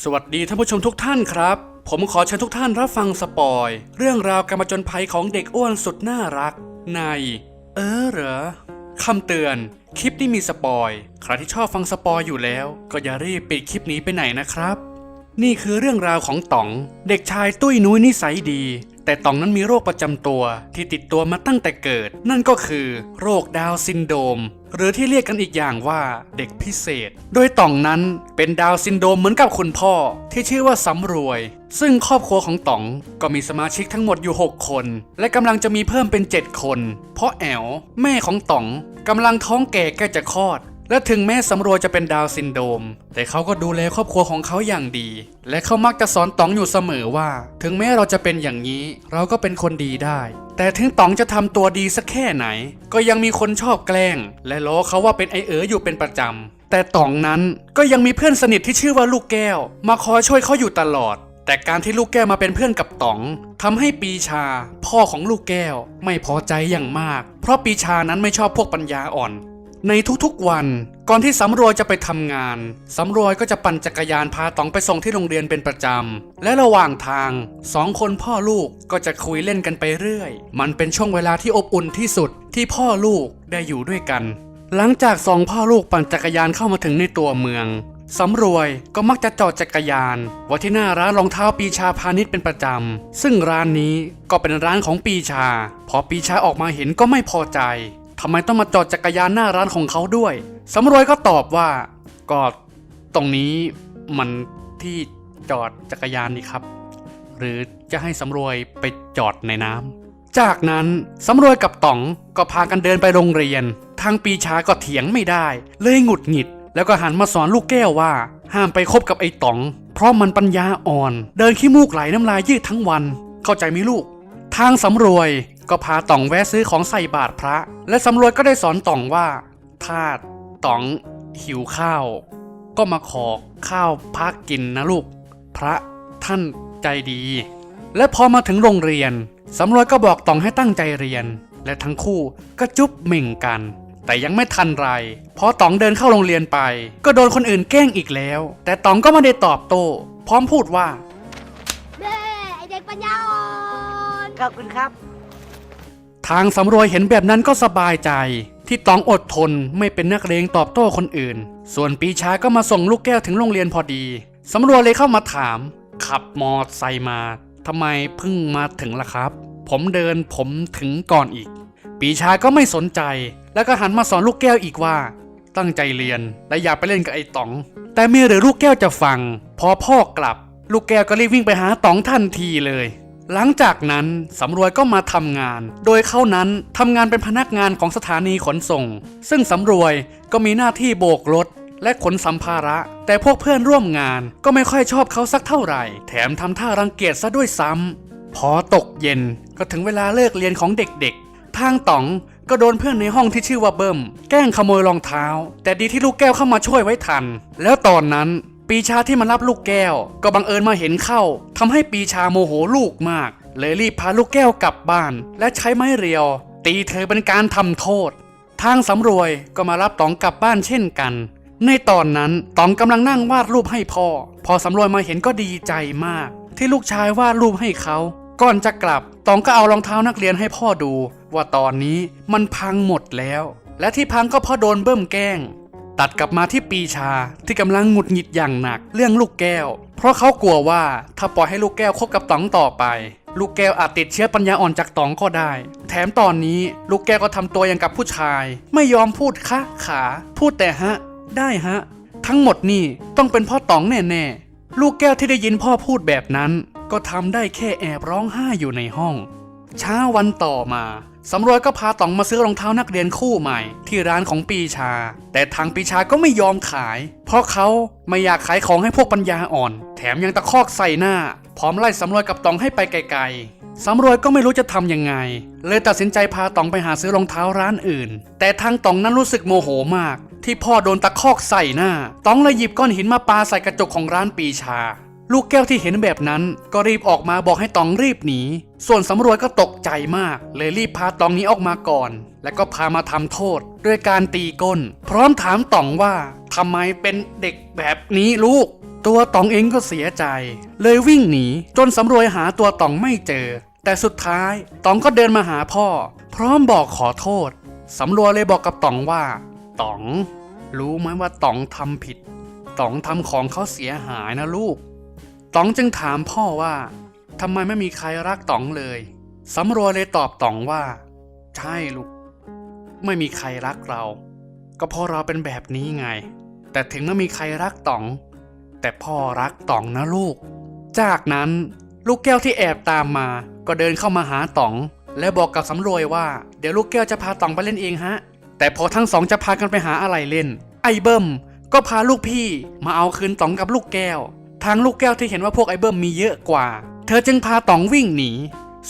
สวัสดีท่านผู้ชมทุกท่านครับ ผมขอเชิญทุกท่านรับฟังสปอย เรื่องราวการมาจนภัยของเด็กอ้วนสุดน่ารัก ใน เออเหรอคำเตือน คลิปนี้มีสปอยใครที่ชอบฟังสปอยอยู่แล้ว ก็อย่ารีบปิดคลิปนี้ไปไหนนะครับ นี่คือเรื่องราวของต๋อง เด็กชายตุ้ยนุ้ยนิสัยดี แต่ต๋องนั้นมีโรคประจำตัวที่ติดตัวมาตั้งแต่เกิด นั่นก็คือ โรคดาวซินโดม หรือที่เรียกกันอีกอย่างว่าเด็กพิเศษ โดยต่องนั้นเป็นดาวซินโดมเหมือนกับคุณพ่อ ที่ชื่อว่าสำรวย ซึ่งครอบครัวของต๋องก็มีสมาชิกทั้งหมดอยู่ 6 คน และกำลังจะมีเพิ่มเป็น 7 คน เพราะแอลแม่ของต๋องกำลังท้องแก่ใกล้จะคลอด และถึงแม้สำรวยจะเป็นดาวซินโดม แต่เขาก็ดูแลครอบครัวของเขาอย่างดี และเขามักจะสอนต๋องอยู่เสมอว่า ถึงแม้เราจะเป็นอย่างนี้ เราก็เป็นคนดีได้ แต่ถึงต๋องจะทำตัวดีสักแค่ไหน ก็ยังมีคนชอบแกล้ง และล้อเขาว่าเป็นไอเอ๋ออยู่เป็นประจำแต่ต๋องนั้นก็ยังมีเพื่อนสนิทที่ชื่อว่าลูกแก้ว มาคอยช่วยเขาอยู่ตลอดแต่การที่ลูกแก้วมาเป็นเพื่อนกับต๋องทำให้ปีชา พ่อของลูกแก้วไม่พอใจอย่างมาก เพราะปีชานั้นไม่ชอบพวกปัญญาอ่อน ในทุกๆวัน ก่อนที่สำรวยจะไปทำงาน สำรวยก็จะปั่นจักรยานพาตองไปส่งที่โรงเรียนเป็นประจำ และระหว่างทางสองคนพ่อลูกก็จะคุยเล่นกันไปเรื่อย มันเป็นช่วงเวลาที่อบอุ่นที่สุดที่พ่อลูกได้อยู่ด้วยกัน หลังจากสองพ่อลูกปั่นจักรยานเข้ามาถึงในตัวเมืองสำรวยก็มักจะจอดจักรยานไว้ที่หน้าร้านรองเท้าปีชาพาณิชย์เป็นประจำ ซึ่งร้านนี้ก็เป็นร้านของปีชา พอปีชาออกมาเห็นก็ไม่พอใจ ทำไมต้องมาจอดจักรยานหน้าร้านของเขาด้วยสำรวยก็ตอบว่าก็ตรงนี้มันที่จอดจักรยานนี่ครับ หรือจะให้สำรวยไปจอดในน้ำจากนั้นสำรวยกับต๋องก็พากันเดินไปโรงเรียน ทางปีชาก็เถียงไม่ได้ เลยหงุดหงิด แล้วก็หันมาสอนลูกแก้วว่า ห้ามไปคบกับไอ้ต๋อง เพราะมันปัญญาอ่อน เดินขี้มูกไหลน้ำลายยืดทั้งวัน เข้าใจไหมลูก ทางสำรวย ก็พาต๋องแวะซื้อของใส่บาตรพระ และสำรวยก็ได้สอนต๋องว่า ถ้าต๋องหิวข้าว ก็มาขอข้าวพักกินนะลูก พระท่านใจดี และพอมาถึงโรงเรียนสำรวยก็บอกต๋องให้ตั้งใจเรียน และทั้งคู่ก็จุ๊บเหม่งกัน แต่ยังไม่ทันไรพอต๋องเดินเข้าโรงเรียนไป ก็โดนคนอื่นแกล้งอีกแล้ว แต่ต๋องก็ไม่ได้ตอบโต้พร้อมพูดว่าเบ้ไอเด็กปัญญาอ่อนขอบคุณครับ ทางสำรวยเห็นแบบนั้นก็สบายใจ ที่ต๋องอดทนไม่เป็นนักเลงตอบโต้คนอื่น ส่วนปีชาก็มาส่งลูกแก้วถึงโรงเรียนพอดีสำรวยเลยเข้ามาถาม ขับมอไซค์มาทำไมเพิ่งมาถึงล่ะครับ ผมเดินผมถึงก่อนอีก ปีชาก็ไม่สนใจ แล้วก็หันมาสอนลูกแก้วอีกว่า ตั้งใจเรียนและอย่าไปเล่นกับไอ้ต๋อง แต่เมีหรือลูกแก้วจะฟัง พอพ่อกลับ ลูกแก้วก็รีบวิ่งไปหาต๋องทันทีเลย หลังจากนั้นสำรวยก็มาทำงาน โดยเขานั้นทำงานเป็นพนักงานของสถานีขนส่ง ซึ่งสำรวยก็มีหน้าที่โบกรถและขนสัมภาระ แต่พวกเพื่อนร่วมงานก็ไม่ค่อยชอบเขาสักเท่าไหร่ แถมทำท่ารังเกียจซะด้วยซ้ำพอตกเย็นก็ถึงเวลาเลิกเรียนของเด็กๆ ทางต๋องก็โดนเพื่อนในห้องที่ชื่อว่าเบิ้มแกล้งขโมยรองเท้า แต่ดีที่ลูกแก้วเข้ามาช่วยไว้ทัน แล้วตอนนั้น ปีชาที่มารับลูกแก้ว ก็บังเอิญมาเห็นเข้าทำให้ปีชาโมโหลูกมาก เลยรีบพาลูกแก้วกลับบ้าน และใช้ไม้เรียว ตีเธอเป็นการทำโทษ ทางสำรวยก็มารับตองกลับบ้านเช่นกัน ในตอนนั้นตองกำลังนั่งวาดรูปให้พ่อ พอสำรวยมาเห็นก็ดีใจมาก ที่ลูกชายวาดรูปให้เขาก่อนจะกลับตองก็เอารองเท้านักเรียนให้พ่อดู ว่าตอนนี้มันพังหมดแล้ว และที่พังก็เพราะโดนเบิ้มแกล้ง ตัดกลับมาที่ปีชาที่กำลังหงุดหงิดอย่างหนักเรื่องลูกแก้ว เพราะเขากลัวว่าถ้าปล่อยให้ลูกแก้วคบกับต๋องต่อไป ลูกแก้วอาจติดเชื้อปัญญาอ่อนจากต๋องก็ได้ แถมตอนนี้ลูกแก้วก็ทำตัวอย่างกับผู้ชาย ไม่ยอมพูดคะขา พูดแต่ฮะ ได้ฮะ ทั้งหมดนี่ต้องเป็นพ่อต๋องแน่ๆลูกแก้วที่ได้ยินพ่อพูดแบบนั้น ก็ทำได้แค่แอบร้องไห้อยู่ในห้อง เช้าวันต่อมา สำรวยก็พาต๋องมาซื้อรองเท้านักเรียนคู่ใหม่ ที่ร้านของปีชา แต่ทางปีชาก็ไม่ยอมขาย เพราะเขาไม่อยากขายของให้พวกปัญญาอ่อน แถมยังตะคอกใส่หน้า พร้อมไล่สำรวยกับต๋องให้ไปไกลๆสำรวยก็ไม่รู้จะทำยังไง เลยตัดสินใจพาต๋องไปหาซื้อรองเท้าร้านอื่น แต่ทางต๋องนั้นรู้สึกโมโหมาก ที่พ่อโดนตะคอกใส่หน้าต๋องเลยหยิบก้อนหินมาปาใส่กระจกของร้านปีชา ลูกแก้วที่เห็นแบบนั้นก็รีบออกมาบอกให้ตองรีบหนี ส่วนสำรวยก็ตกใจมาก เลยรีบพาตองนี้ออกมาก่อน แล้วก็พามาทำโทษด้วยการตีก้น พร้อมถามตองว่าทำไมเป็นเด็กแบบนี้ลูก ตัวตองเองก็เสียใจ เลยวิ่งหนีจนสำรวยหาตัวตองไม่เจอ แต่สุดท้ายตองก็เดินมาหาพ่อ พร้อมบอกขอโทษสำรวยเลยบอกกับตองว่าตอง รู้ไหมว่าตองทำผิดตองทำของเขาเสียหายนะลูก ต๋องจึงถามพ่อว่าทำไมไม่มีใครรักต๋องเลยสำรวยเลยตอบต๋องว่า ใช่ลูก ไม่มีใครรักเรา ก็เพราะเราเป็นแบบนี้ไง แต่ถึงไม่มีใครรักต๋อง แต่พ่อรักต๋องนะลูก จากนั้นลูกแก้วที่แอบตามมา ก็เดินเข้ามาหาต๋อง และบอกกับสำรวยว่า เดี๋ยวลูกแก้วจะพาต๋องไปเล่นเองฮะ แต่พอทั้งสองจะพากันไปหาอะไรเล่น ไอ้เบิ้มก็พาลูกพี่มาเอาคืนต๋องกับลูกแก้ว ทางลูกแก้วที่เห็นว่าพวกไอเบิ้มมีเยอะกว่า เธอจึงพาต๋องวิ่งหนี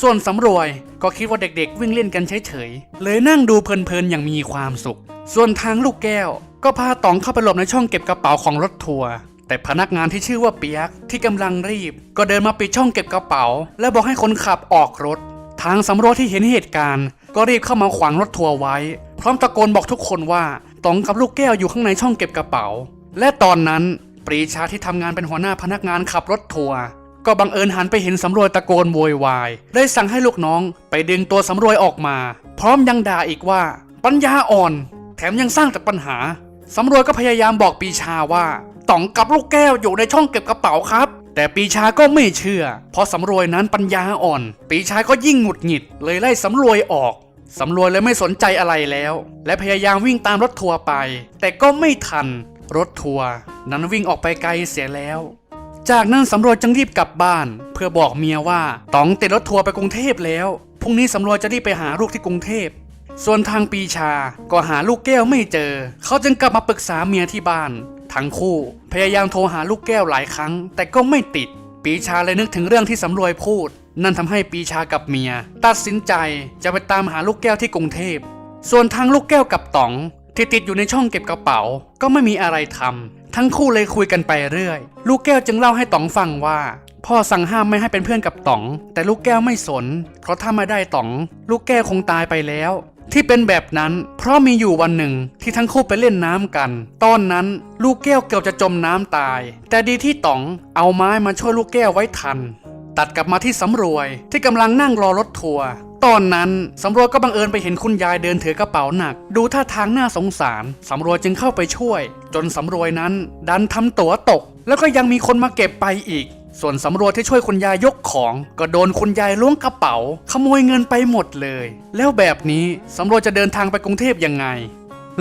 ส่วนสำรวยก็คิดว่าเด็กๆ วิ่งเล่นกันเฉยๆ เลยนั่งดูเพลินๆอย่างมีความสุข ส่วนทางลูกแก้ว ก็พาต๋องเข้าไปหลบในช่องเก็บกระเป๋าของรถทัวร์ แต่พนักงานที่ชื่อว่าเปียกที่กำลังรีบ ก็เดินมาปิดช่องเก็บกระเป๋า และบอกให้คนขับออกรถ ทางสำรวจที่เห็นเหตุการณ์ ก็รีบเข้ามาขวางรถทัวร์ไว้ พร้อมตะโกนบอกทุกคนว่าต๋องกับลูกแก้วอยู่ข้างในช่องเก็บกระเป๋า และตอนนั้น ปรีชาที่ทำงานเป็นหัวหน้าพนักงานขับรถทัวร์ก็บังเอิญหันไปเห็นสำรวยตะโกนโวยวาย ได้สั่งให้ลูกน้องไปดึงตัวสำรวยออกมา พร้อมยังด่าอีกว่า ปัญญาอ่อน แถมยังสร้างแต่ปัญหาสำรวยก็พยายามบอกปีชาว่าต๋องกับลูกแก้วอยู่ในช่องเก็บกระเป๋าครับ แต่ปีชาก็ไม่เชื่อ เพราะสำรวยนั้นปัญญาอ่อน ปีชาก็ยิ่งหงุดหงิด เลยไล่สำรวยออกสำรวยเลยไม่สนใจอะไรแล้ว และพยายามวิ่งตามรถทัวร์ไป แต่ก็ไม่ทัน รถทัวร์นั้นวิ่งออกไปไกลเสียแล้ว จากนั้นสำรวจจึงรีบกลับบ้าน เพื่อบอกเมียว่าต๋องติดรถทัวร์ไปกรุงเทพแล้วพรุ่งนี้สำรวจจะรีบไปหาลูกที่กรุงเทพส่วนทางปีชาก็หาลูกแก้วไม่เจอ เขาจึงกลับมาปรึกษาเมียที่บ้าน ทั้งคู่พยายามโทรหาลูกแก้วหลายครั้ง แต่ก็ไม่ติด ปีชาเลยนึกถึงเรื่องที่สำรวยพูด นั่นทำให้ปีชากับเมีย ตัดสินใจจะไปตามหาลูกแก้วที่กรุงเทพ ส่วนทางลูกแก้วกับต๋อง ที่ติดอยู่ในช่องเก็บกระเป๋า ก็ไม่มีอะไรทำทั้งคู่เลยคุยกันไปเรื่อย ลูกแก้วจึงเล่าให้ต๋องฟังว่า พ่อสั่งห้ามไม่ให้เป็นเพื่อนกับต๋อง แต่ลูกแก้วไม่สน เพราะถ้าไม่ได้ต๋อง ลูกแก้วคงตายไปแล้ว ที่เป็นแบบนั้นเพราะมีอยู่วันหนึ่งที่ทั้งคู่ไปเล่นน้ำกัน ตอนนั้นลูกแก้วเกือบจะจมน้ำตาย แต่ดีที่ต๋องเอาไม้มาช่วยลูกแก้วไว้ทัน ตัดกลับมาที่สำรวยที่กำลังนั่งรอรถทัวร์ตอนนั้นสำรวยก็บังเอิญไปเห็นคุณยายเดินถือกระเป๋าหนัก ดูท่าทางน่าสงสารสำรวยจึงเข้าไปช่วย จนสำรวยนั้น ดันทำตั๋วตก แล้วก็ยังมีคนมาเก็บไปอีก ส่วนสำรวจที่ช่วยคุณยายยกของ ก็โดนคุณยายล้วงกระเป๋า ขโมยเงินไปหมดเลย แล้วแบบนี้สำรวจจะเดินทางไปกรุงเทพยังไง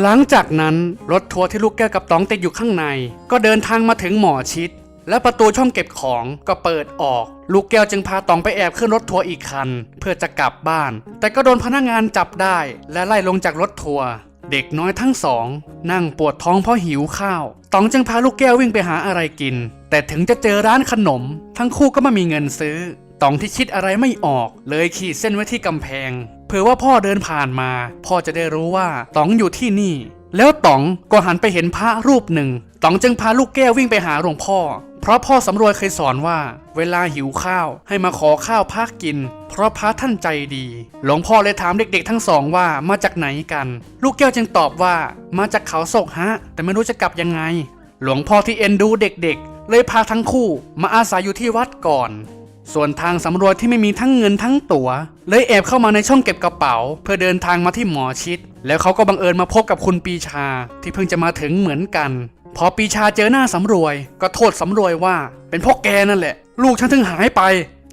หลังจากนั้นรถทัวร์ที่ลูกแก้วกับต๋องติดอยู่ข้างใน ก็เดินทางมาถึงหมอชิด และประตูช่องเก็บของก็เปิดออก ลูกแก้วจึงพาตองไปแอบขึ้นรถทัวร์อีกคัน เพื่อจะกลับบ้าน แต่ก็โดนพนักงานจับได้ และไล่ลงจากรถทัวร์เด็กน้อยทั้งสอง นั่งปวดท้องเพราะหิวข้าวตองจึงพาลูกแก้ววิ่งไปหาอะไรกิน แต่ถึงจะเจอร้านขนม ทั้งคู่ก็ไม่มีเงินซื้อตองที่คิดอะไรไม่ออก เลยขีดเส้นไว้ที่กำแพงเผื่อว่าพ่อเดินผ่านมา พ่อจะได้รู้ว่าตองอยู่ที่นี่ แล้วต๋องก็หันไปเห็นพระรูปหนึ่งต๋องจึงพาลูกแก้ววิ่งไปหาหลวงพ่อ เพราะพ่อสำรวยเคยสอนว่า เวลาหิวข้าวให้มาขอข้าวพักกิน เพราะพระท่านใจดี หลวงพ่อเลยถามเด็กๆ ทั้งสองว่ามาจากไหนกัน ลูกแก้วจึงตอบว่ามาจากเขาศกฮะ แต่ไม่รู้จะกลับยังไง หลวงพ่อที่เอ็นดูเด็กๆ เลยพาทั้งคู่มาอาศัยอยู่ที่วัดก่อน ส่วนทางสำรวจที่ไม่มีทั้งเงินทั้งตัว๋ว เลยแอบเข้ามาในช่องเก็บกระเป๋า เพื่อเดินทางมาที่หมอชิด แล้วเขาก็บังเอิญมาพบกับคุณปีชา ที่เพิ่งจะมาถึงเหมือนกัน พอปีชาเจอหน้าสำรวย ก็โทษสำรวยว่า เป็นพวกแกนั่นแหละ ลูกฉันถึงหายไป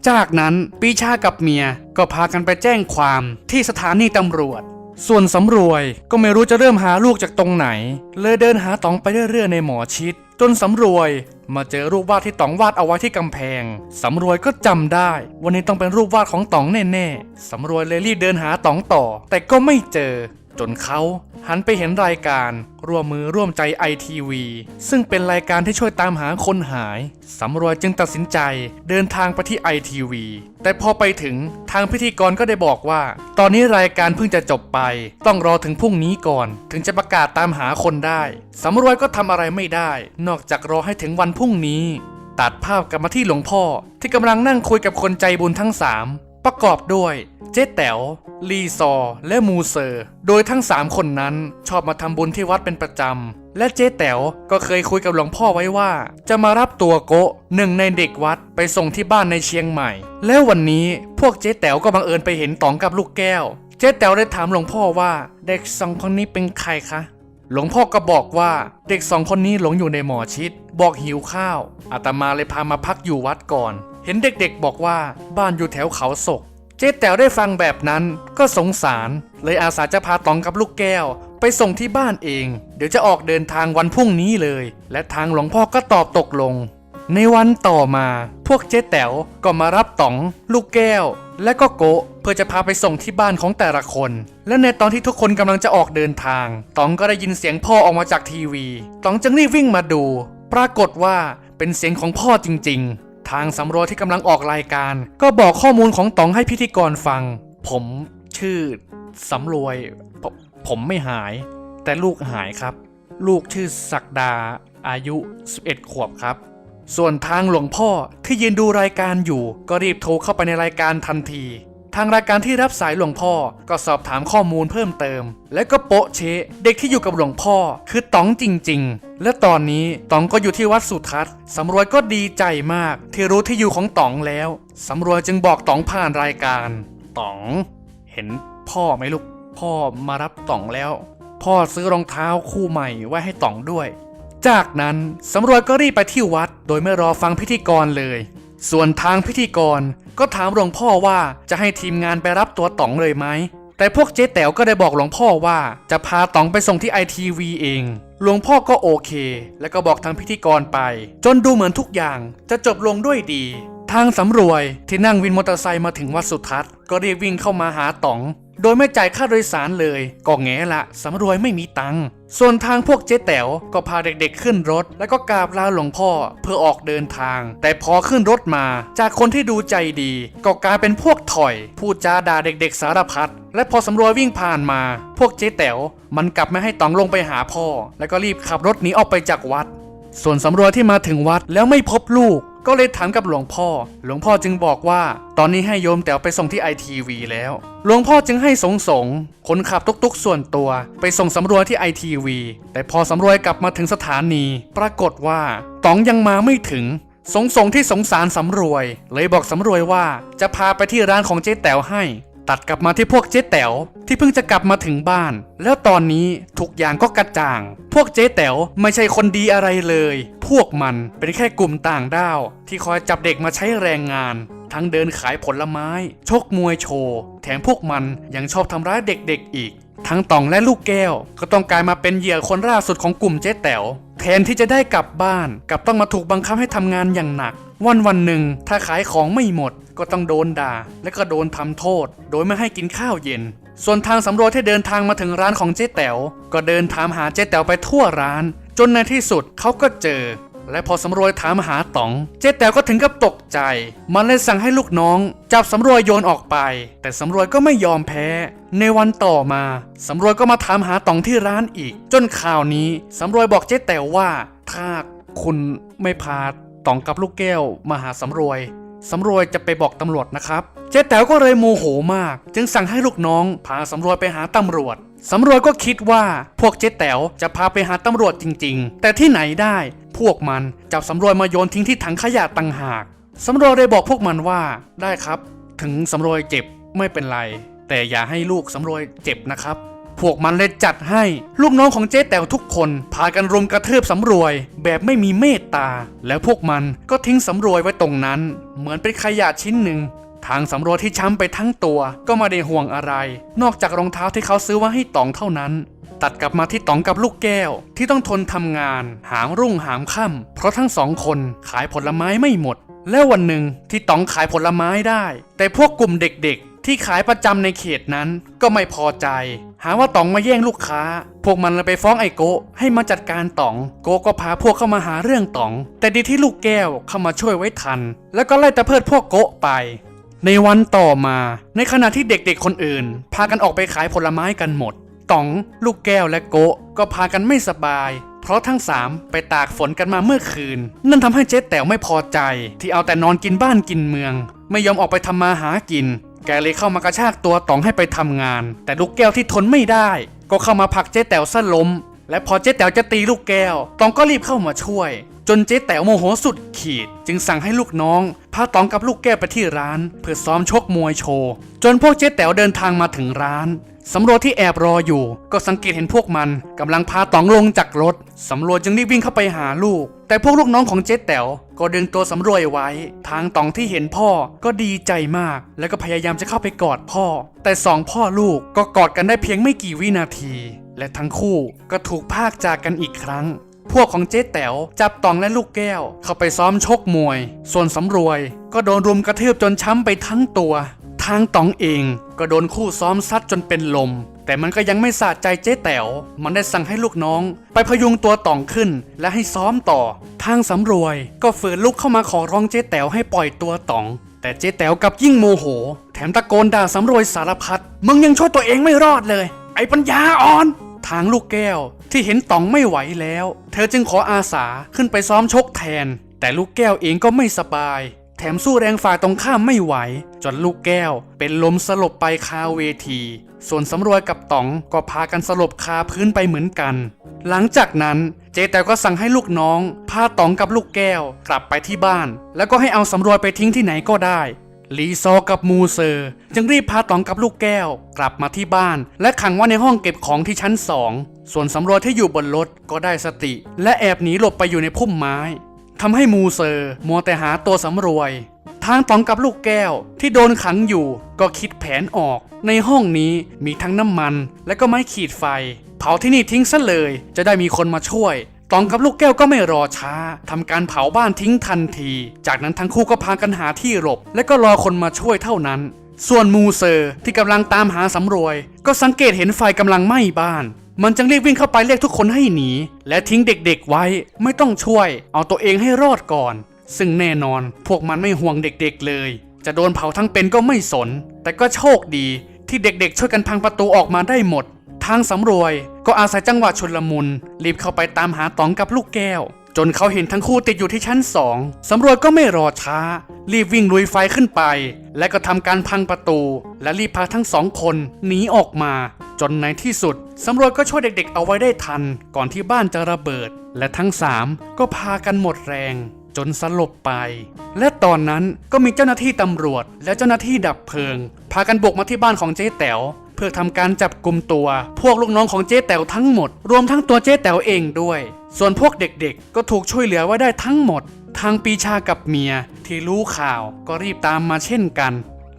จากนั้นปีชากับเมียก็พากันไปแจ้งความที่สถานีตำรวจ ส่วนสำรวยก็ไม่รู้จะเริ่มหาลูกจากตรงไหน เลยเดินหาต๋องไปเรื่อยๆในหมอชิด จนสำรวยมาเจอรูปวาดที่ต๋องวาดเอาไว้ที่กำแพง สำรวยก็จำได้ วันนี้ต้องเป็นรูปวาดของต๋องแน่ๆ สำรวยเลยรีบเดินหาต๋องต่อ แต่ก็ไม่เจอ จนเขาหันไปเห็นรายการร่วมมือร่วมใจไอทีวีซึ่งเป็นรายการที่ช่วยตามหาคนหาย สำรวยจึงตัดสินใจเดินทางไปที่ไอทีวีแต่พอไปถึงทางพิธีกรก็ได้บอกว่า ตอนนี้รายการเพิ่งจะจบไป ต้องรอถึงพรุ่งนี้ก่อน ถึงจะประกาศตามหาคนได้ สำรวยก็ทำอะไรไม่ได้ นอกจากรอให้ถึงวันพรุ่งนี้ ตัดภาพกลับมาที่หลวงพ่อที่กำลังนั่งคุยกับคนใจบุญทั้งสาม ประกอบด้วยเจ๊แต๋วลีซอ และมูเซอร์ โดยทั้ง 3 คนนั้นชอบมาทำบุญที่วัดเป็นประจำ และเจ๊แต๋วก็เคยคุยกับหลวงพ่อไว้ว่า จะมารับตัวโกะหนึ่งในเด็กวัดไปส่งที่บ้านในเชียงใหม่ แล้ววันนี้พวกเจ๊แต๋วก็บังเอิญไปเห็นตองกับลูกแก้ว เจ๊แต๋วได้ถามหลวงพ่อว่าเด็กสองคนนี้เป็นใครคะหลวงพ่อก็บอกว่าเด็กสองคนนี้หลงอยู่ในหมอชิด บอกหิวข้าวอาตมาเลยพามาพักอยู่วัดก่อน เห็นเด็กๆบอกว่าบ้านอยู่แถวเขาศก เจ๊แต๋วได้ฟังแบบนั้นก็สงสาร เลยอาสาจะพาตองกับลูกแก้ว ไปส่งที่บ้านเอง เดี๋ยวจะออกเดินทางวันพรุ่งนี้เลย และทางหลวงพ่อก็ตอบตกลง ในวันต่อมา พวกเจ๊แต๋วก็มารับต๋อง ลูกแก้ว และก็โกะเพื่อจะพาไปส่งที่บ้านของแต่ละคน และในตอนที่ทุกคนกำลังจะออกเดินทางต๋องก็ได้ยินเสียงพ่อออกมาจากทีวีต๋องจึงรีบวิ่งมาดู ปรากฏว่าเป็นเสียงของพ่อจริง ๆ ทางสำรวจที่กำลังออกรายการ ก็บอกข้อมูลของต๋องให้พิธีกรฟัง ผมชื่อสำรวยผมผมไม่หาย แต่ลูกหายครับ ลูกชื่อศักดา อายุ 11 ขวบครับ ส่วนทางหลวงพ่อที่ยืนดูรายการอยู่ ก็รีบโทรเข้าไปในรายการทันที ทางรายการที่รับสายหลวงพ่อก็สอบถามข้อมูลเพิ่มเติม และก็โปะเชะเด็กที่อยู่กับหลวงพ่อคือต๋องจริง ๆ และตอนนี้ต๋องก็อยู่ที่วัดสุทัศน์สำรวยก็ดีใจมาก ที่รู้ที่อยู่ของต๋องแล้วสำรวยจึงบอกต๋องผ่านรายการต๋อง เห็นพ่อไหมลูกพ่อมารับต๋องแล้ว พ่อซื้อรองเท้าคู่ใหม่ไว้ให้ต๋องด้วย จากนั้นสำรวยก็รีบไปที่วัด โดยไม่รอฟังพิธีกรเลย ส่วนทางพิธีกรก็ถามหลวงพ่อว่าจะให้ทีมงานไปรับตัวต๋องเลยไหม แต่พวกเจ๊แต๋วก็ได้บอกหลวงพ่อว่าจะพาต๋องไปส่งที่ไอทีวีเอง หลวงพ่อก็โอเค แล้วก็บอกทางพิธีกรไป จนดูเหมือนทุกอย่างจะจบลงด้วยดี ทางสำรวยที่นั่งวินมอเตอร์ไซค์มาถึงวัดสุทัศน์ก็เรียกวิ่งเข้ามาหาต๋อง โดยไม่จ่ายค่าโดยสารเลยก็แง่ละสำรวยไม่มีตังค์ส่วนทางพวกเจ๊แต๋วก็พาเด็กๆขึ้นรถ แล้วก็กราบลาหลวงพ่อเพื่อออกเดินทาง แต่พอขึ้นรถมา จากคนที่ดูใจดี ก็กลายเป็นพวกถอย พูดจาด่าเด็กๆสารพัดและพอสำรวยวิ่งผ่านมา พวกเจ๊แต๋วมันกลับไม่ให้ตองลงไปหาพ่อ แล้วก็รีบขับรถหนีออกไปจากวัด ส่วนสำรวจที่มาถึงวัดแล้วไม่พบลูก ก็เลยถามกับหลวงพ่อ หลวงพ่อจึงบอกว่า ตอนนี้ให้โยมแต๋วไปส่งที่ไอทีวีแล้ว หลวงพ่อจึงให้สงสงคนขับตุกๆส่วนตัว ไปส่งสำรวยที่ไอทีวีแต่พอสำรวยกลับมาถึงสถานี ปรากฏว่าต๋องยังมาไม่ถึงสงสงที่สงสารสำรวย เลยบอกสำรวยว่าจะพาไปที่ร้านของเจ๊แต๋วให้ ตัดกลับมาที่พวกเจ๊แต๋วที่เพิ่งจะกลับมาถึงบ้าน แล้วตอนนี้ทุกอย่างก็กระจ่าง พวกเจ๊แต๋วไม่ใช่คนดีอะไรเลย พวกมันเป็นแค่กลุ่มต่างด้าว ที่คอยจับเด็กมาใช้แรงงานทั้งเดินขายผลไม้ ชกมวยโชว์ แถมพวกมันยังชอบทำร้ายเด็กๆอีก ทั้งตองและลูกแก้ว ก็ต้องกลายมาเป็นเหยื่อคนล่าสุดของกลุ่มเจ๊แต๋วแทนที่จะได้กลับบ้านกลับต้องมาถูกบังคับให้ทำงานอย่างหนัก วันวันหนึ่งถ้าขายของไม่หมด ก็ต้องโดนด่า และก็โดนทำโทษ โดยไม่ให้กินข้าวเย็น ส่วนทางสำรวจที่เดินทางมาถึงร้านของเจ๊แต๋วก็เดินถามหาเจ๊แต๋วไปทั่วร้าน จนในที่สุดเขาก็เจอ และพอสำรวยถามหาต๋อง เจ๊แต๋วก็ถึงกับตกใจ มันเลยสั่งให้ลูกน้อง จับสำรวยโยนออกไป แต่สำรวยก็ไม่ยอมแพ้ ในวันต่อมาสำรวยก็มาถามหาต๋องที่ร้านอีก จนข่าวนี้สำรวยบอกเจ๊แต๋วว่า ถ้าคุณไม่พาต๋องกับลูกแก้วมาหาสำรวย สำรวยจะไปบอกตำรวจนะครับ เจ๊แต๋วก็เลยโมโหมาก จึงสั่งให้ลูกน้อง พาสำรวยไปหาตำรวจสำรวยก็คิดว่าพวกเจ๊แต๋วจะพาไปหาตำรวจจริง ๆ แต่ที่ไหนได้พวกมันจับสำรวยมาโยนทิ้งที่ถังขยะต่างหากสำรวยเลยบอกพวกมันว่าได้ครับ ถึงสำรวยเจ็บไม่เป็นไร แต่อย่าให้ลูกสำรวยเจ็บนะครับ พวกมันเลยจัดให้ ลูกน้องของเจ๊แต๋วทุกคนพากันรุมกระเทืบสำรวย แบบไม่มีเมตตา แล้วพวกมันก็ทิ้งสำรวยไว้ตรงนั้น เหมือนเป็นขยะชิ้นหนึ่งทางสำรวจที่ช้ำไปทั้งตัวก็ไมาได้ห่วงอะไร นอกจากรองเท้าที่เขาซื้อไว้ให้ต๋องเท่านั้น ตัดกลับมาที่ต๋องกับลูกแก้ว ที่ต้องทนทำงาน หามรุ่งหามค่ำเพราะทั้งสองคนขายผลไม้ไม่หมด แล้ววันหนึ่งที่ต๋องขายผลไม้ได้ แต่พวกกลุ่มเด็กๆ ที่ขายประจำในเขตนั้นก็ไม่พอใจ หาว่าต๋องมาแย่งลูกค้า พวกมันเลยไปฟ้องไอโกให้มาจัดการต๋อง โกก็พาพวกเข้ามาหาเรื่องต๋อง แต่ดีที่ลูกแก้วเข้ามาช่วยไว้ทัน แล้วก็ไล่ตะเพิดพวกโกไป ในวันต่อมา ในขณะที่เด็กๆคนอื่น พากันออกไปขายผลไม้กันหมดต๋อง ลูกแก้วและโกก็พากันไม่สบาย เพราะทั้งสามไปตากฝนกันมาเมื่อคืน นั่นทำให้เจ๊แต๋วไม่พอใจ ที่เอาแต่นอนกินบ้านกินเมือง ไม่ยอมออกไปทำมาหากิน แกเลยเข้ามากระชากตัวต๋องให้ไปทำงาน แต่ลูกแก้วที่ทนไม่ได้ ก็เข้ามาผลักเจ๊แต๋วซะล้ม และพอเจ๊แต๋วจะตีลูกแก้วตองก็รีบเข้ามาช่วย จนเจ๊แต๋วโมโหสุดขีด จึงสั่งให้ลูกน้องพาตองกับลูกแก้วไปที่ร้าน เพื่อซ้อมชกมวยโชว์ จนพวกเจ๊แต๋วเดินทางมาถึงร้าน สำรวจที่แอบรออยู่ ก็สังเกตเห็นพวกมันกำลังพาตองลงจากรถ สำรวจจึงรีบวิ่งเข้าไปหาลูก แต่พวกลูกน้องของเจ๊แต๋วก็ดึงตัวสำรวยไว้ ทางตองที่เห็นพ่อก็ดีใจมาก แล้วก็พยายามจะเข้าไปกอดพ่อ แต่สองพ่อลูกก็กอดกันได้เพียงไม่กี่วินาที และทั้งคู่ก็ถูกพากจากกันอีกครั้งพวกของเจ๊แต๋วจับตองและลูกแก้ว เข้าไปซ้อมชกมวย ส่วนสำรวย ก็โดนรุมกระทืบจนช้ำไปทั้งตัว ทางตองเองก็โดนคู่ซ้อมซัดจนเป็นลม แต่มันก็ยังไม่สะใจเจ๊แต๋ว มันได้สั่งให้ลูกน้อง ไปพยุงตัวตองขึ้น และให้ซ้อมต่อ ทางสำรวยก็ฝืนลุกเข้ามาขอร้องเจ๊แต๋วให้ปล่อยตัวตอง แต่เจ๊แต๋วกลับยิ่งโมโห แถมตะโกนด่าสำรวยสารพัด มึงยังช่วยตัวเองไม่รอดเลย ไอ้ปัญญาอ่อน ทางลูกแก้วที่เห็นตองไม่ไหวแล้ว เธอจึงขออาสาขึ้นไปซ้อมชกแทน แต่ลูกแก้วเองก็ไม่สบาย แถมสู้แรงฝ่ายตรงข้ามไม่ไหว จนลูกแก้ว เป็นลมสลบไปคาเวที ส่วนสำรวยกับต๋องก็พากันสลบคาพื้นไปเหมือนกัน หลังจากนั้นเจแต่ก็สั่งให้ลูกน้อง พาต๋องกับลูกแก้วกลับไปที่บ้าน แล้วก็ให้เอาสำรวยไปทิ้งที่ไหนก็ได้ลีซอกับมูเซอร์ จึงรีบพาต๋องกับลูกแก้ว กลับมาที่บ้าน และขังไว้ในห้องเก็บของที่ชั้นสองส่วนสำรวจที่อยู่บนรถก็ได้สติ และแอบหนีหลบไปอยู่ในพุ่มไม้ ทำให้มูเซอร์มัวแต่หาตัวสำรวย ทางตองกับลูกแก้วที่โดนขังอยู่ก็คิดแผนออก ในห้องนี้มีทั้งน้ำมัน และก็ไม้ขีดไฟ เผาที่นี่ทิ้งซะเลย จะได้มีคนมาช่วยตองกับลูกแก้วก็ไม่รอช้าทำการเผาบ้านทิ้งทันที จากนั้นทั้งคู่ก็พากันหาที่หลบ และก็รอคนมาช่วยเท่านั้น ส่วนมูเซอร์ที่กำลังตามหาสำรวย ก็สังเกตเห็นไฟกำลังไหม้บ้าน มันจึงรีบวิ่งเข้าไปเรียกทุกคนให้หนี และทิ้งเด็กๆไว้ไม่ต้องช่วย เอาตัวเองให้รอดก่อน ซึ่งแน่นอนพวกมันไม่ห่วงเด็กๆเลย จะโดนเผาทั้งเป็นก็ไม่สน แต่ก็โชคดีที่เด็กๆ ช่วยกันพังประตูออกมาได้หมด ทางสำรวยก็อาศัยจังหวะชุลมุน รีบเข้าไปตามหาตองกับลูกแก้ว จนเขาเห็นทั้งคู่ติดอยู่ที่ชั้นสองสำรวยก็ไม่รอช้า รีบวิ่งลุยไฟขึ้นไป และก็ทำการพังประตู และรีบพาทั้งสองคนหนีออกมา จนในที่สุดสำรวยก็ช่วยเด็กๆ เอาไว้ได้ทัน ก่อนที่บ้านจะระเบิด และทั้งสามก็พากันหมดแรง จนสลบไป และตอนนั้นก็มีเจ้าหน้าที่ตำรวจ และเจ้าหน้าที่ดับเพลิง พากันบุกมาที่บ้านของเจ๊แต๋วเพื่อทำการจับกลุ่มตัว พวกลูกน้องของเจ๊แต๋วทั้งหมด รวมทั้งตัวเจ๊แต๋วเองด้วย ส่วนพวกเด็กๆ ก็ถูกช่วยเหลือไว้ได้ทั้งหมด ทางปีชากับเมียที่รู้ข่าวก็รีบตามมาเช่นกัน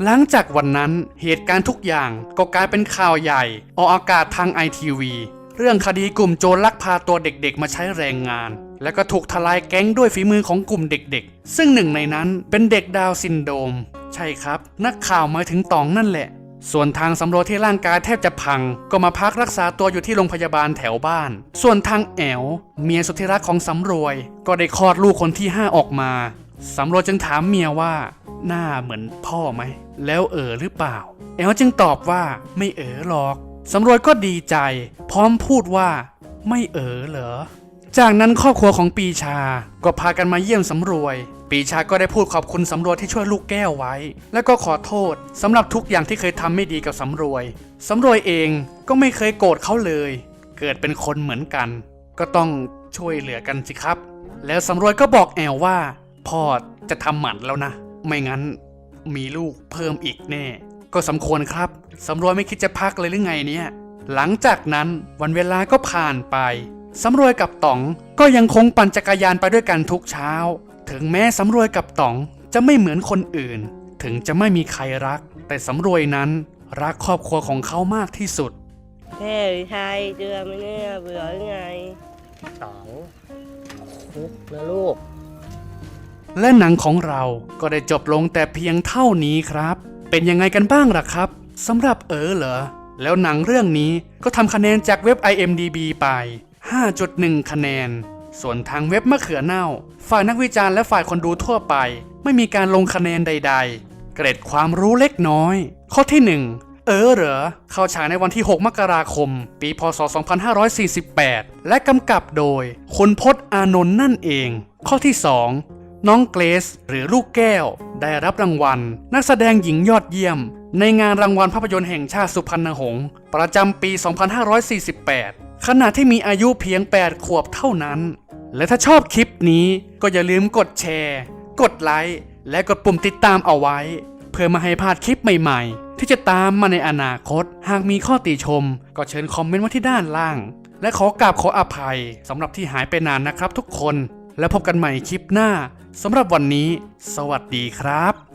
หลังจากวันนั้นเหตุการณ์ทุกอย่างก็กลายเป็นข่าวใหญ่ ออกอากาศทางไอทีวีเรื่องคดีกลุ่มโจรลักพาตัวเด็กๆ มาใช้แรงงาน และก็ถูกทลายแก๊งด้วยฝีมือของกลุ่มเด็กๆ ซึ่งหนึ่งในนั้นเป็นเด็กดาวซินโดม ใช่ครับ นักข่าวหมายถึงตองนั่นแหละ ส่วนทางสำรวจที่ร่างกายแทบจะพัง ก็มาพักรักษาตัวอยู่ที่โรงพยาบาลแถวบ้าน ส่วนทางแอวเมียสุดที่รักของสำรวย ก็ได้คลอดลูกคนที่5ออกมาสำรวจจึงถามเมียว่า หน้าเหมือนพ่อไหม แล้วเออหรือเปล่า แอลจึงตอบว่าไม่เออหรอก สำรวยก็ดีใจ พร้อมพูดว่า ไม่เออเหรอ จากนั้นครอบครัวของปีชา ก็พากันมาเยี่ยมสำรวย ปีชาก็ได้พูดขอบคุณสำรวยที่ช่วยลูกแก้วไว้ และก็ขอโทษสำหรับทุกอย่างที่เคยทำไม่ดีกับสำรวยสำรวยเองก็ไม่เคยโกรธเขาเลย เกิดเป็นคนเหมือนกัน ก็ต้องช่วยเหลือกันสิครับ แล้วสำรวยก็บอกแอลว่าพ่อจะทำหมันแล้วนะ ไม่งั้นมีลูกเพิ่มอีกแน่ ก็สมควรครับสำรวยไม่คิดจะพักเลยหรือไงเนี่ย หลังจากนั้นวันเวลาก็ผ่านไปสำรวยกับต๋องก็ยังคงปั่นจักรยานไปด้วยกันทุกเช้า ถึงแม้สำรวยกับต๋องจะไม่เหมือนคนอื่น ถึงจะไม่มีใครรัก แต่สำรวยนั้นรักครอบครัวของเขามากที่สุดแม่หรือไทยเดือไหมเนี่ยเบื่อหรือไงสองคุกนะลูก และหนังของเราก็ได้จบลงแต่เพียงเท่านี้ครับ เป็นยังไงกันบ้างล่ะครับสำหรับเออเหรอ แล้วหนังเรื่องนี้ก็ทำคะแนนจากเว็บ IMDB ไป 5.1 คะแนน ส่วนทางเว็บมะเขือเน่า ฝ่ายนักวิจารณ์และฝ่ายคนดูทั่วไป ไม่มีการลงคะแนนใด ๆ เกรดความรู้เล็กน้อย ข้อที่ 1 เออเหรอ เข้าฉายในวันที่ 6 มกราคม ปีพศ 2548 และกำกับโดยคุณพจน์อานนท์นั่นเอง ข้อที่ 2 น้องเกรซหรือลูกแก้ว ได้รับรางวัล นักแสดงหญิงยอดเยี่ยม ในงานรางวัลภาพยนตร์แห่งชาติสุพรรณหงษ์ประจำปี 2548 ขณะที่มีอายุเพียง 8 ขวบเท่านั้น และถ้าชอบคลิปนี้ก็อย่าลืมกดแชร์ กดไลค์ และกดปุ่มติดตามเอาไว้ เพื่อมาให้พลาดคลิปใหม่ๆ ที่จะตามมาในอนาคต หากมีข้อติชม ก็เชิญคอมเมนต์ไว้ที่ด้านล่าง และขอกราบขออภัยสำหรับที่หายไปนานนะครับทุกคน และพบกันใหม่คลิปหน้าสำหรับวันนี้ สวัสดีครับ